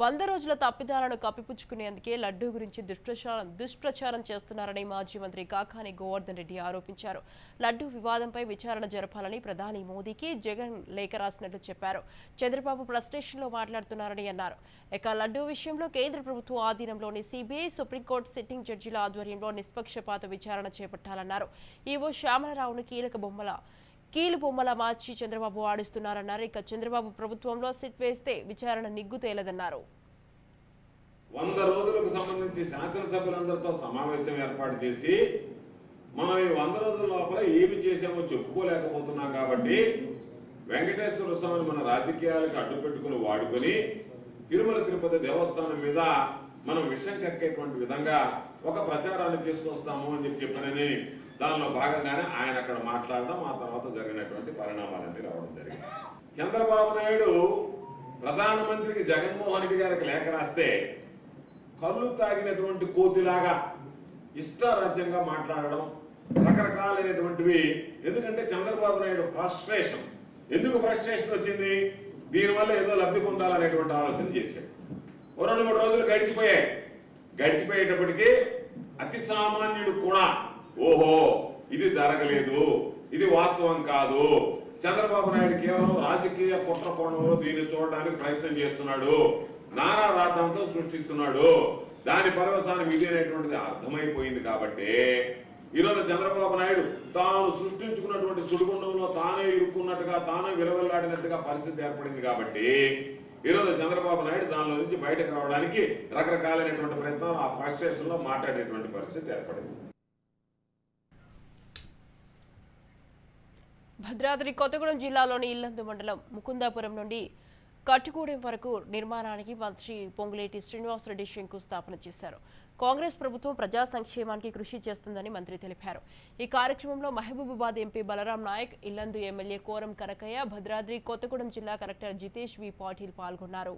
వంద రోజుల తప్పిదాలను కప్పిపుచ్చుకునేందుకే లడ్డూ గురించి దుష్ప్రచారం దుష్ప్రచారం చేస్తున్నారని మాజీ మంత్రి కాకాని గోవర్ధన్ రెడ్డి ఆరోపించారు. లడ్డూ వివాదంపై విచారణ జరపాలని ప్రధాని మోదీకి జగన్ లేఖ రాసినట్లు చెప్పారు. చంద్రబాబు ప్రెస్ స్టేషన్లో మాట్లాడుతున్నారని అన్నారు. ఇక లడ్డూ విషయంలో కేంద్ర ప్రభుత్వ ఆధీనంలోని సిబిఐ సుప్రీంకోర్టు సిట్టింగ్ జడ్జిల ఆధ్వర్యంలో నిష్పక్షపాత విచారణ చేపట్టాలన్నారు. ఈవో శ్యామలరావును కీలక బొమ్మల కీలు బొమ్మల మార్చి చంద్రబాబు ఆడిస్తున్నారన్నారు. ఇక చంద్రబాబు ప్రభుత్వంలో సిట్ వేస్తే విచారణ నిగ్గు తేలదన్నారు. వంద రోజులకు సంబంధించి శాసనసభ్యులందరితో సమావేశం ఏర్పాటు చేసి మనం ఈ వంద రోజుల లోపల ఏమి చేశామో చెప్పుకోలేకపోతున్నాం కాబట్టి వెంకటేశ్వర స్వామిని మన రాజకీయాలకు అడ్డు పెట్టుకుని వాడుకొని తిరుమల తిరుపతి దేవస్థానం మీద మనం విషం కక్కేటువంటి విధంగా ఒక ప్రచారాన్ని తీసుకొస్తాము అని చెప్పి చెప్పానని దానిలో భాగంగానే ఆయన అక్కడ మాట్లాడడం ఆ తర్వాత జరిగినటువంటి పరిణామాలన్నీ రావడం జరిగింది. చంద్రబాబు నాయుడు ప్రధానమంత్రికి జగన్మోహన్ రెడ్డి గారికి లేఖ రాస్తే కళ్ళు తాగినటువంటి కోతిలాగా ఇష్టారాజ్యంగా మాట్లాడడం రకరకాలైనటువంటివి. ఎందుకంటే చంద్రబాబు నాయుడు ఫ్రస్ట్రేషన్. ఎందుకు ఫ్రస్ట్రేషన్ వచ్చింది? దీనివల్ల ఏదో లబ్ధి పొందాలనేటువంటి ఆలోచన చేశాడు. ఓ రెండు మూడు రోజులు గడిచిపోయాయి. గడిచిపోయేటప్పటికీ అతి సామాన్యుడు కూడా ఓహో ఇది జరగలేదు. ఇది వాస్తవం కాదు. చంద్రబాబు నాయుడు కేవలం రాజకీయ కుట్ర కోణంలో దీన్ని చూడడానికి ప్రయత్నం చేస్తున్నాడు. నానా రాతంతో సృష్టిస్తున్నాడు. దాని పరవసానం ఇది అనేటువంటిది అర్థమైపోయింది కాబట్టి ఈరోజు చంద్రబాబు నాయుడు తాను సృష్టించుకున్నటువంటి సుడిగుండంలో తానే ఇరుక్కున్నట్టుగా తానే విలవెల్లాడినట్టుగా పరిస్థితి ఏర్పడింది కాబట్టి ఈరోజు చంద్రబాబు నాయుడు దానిలో నుంచి బయటకు రావడానికి రకరకాలైనటువంటి ప్రయత్నాలు ఆ ఫ్రస్ట్రేషన్ మాట్లాడేటువంటి పరిస్థితి ఏర్పడింది. భద్రాద్రి కొత్తగూడెం జిల్లాలోని ఇల్లందు మండలం ముకుందాపురం నుండి కట్టుగూడెం వరకు నిర్మాణానికి మంత్రి పొంగులేటి శ్రీనివాసరెడ్డి శంకుస్థాపన చేశారు. కాంగ్రెస్ ప్రభుత్వం ప్రజా సంక్షేమానికి కృషి చేస్తుందని మంత్రి తెలిపారు. ఈ కార్యక్రమంలో మహబూబాబాద్ ఎంపీ బలరాం నాయక్ ఇల్లందు ఎమ్మెల్యే కోరం కనకయ్య భద్రాద్రి కొత్తగూడెం జిల్లా కలెక్టర్ జితేష్ వి పాటిల్ పాల్గొన్నారు.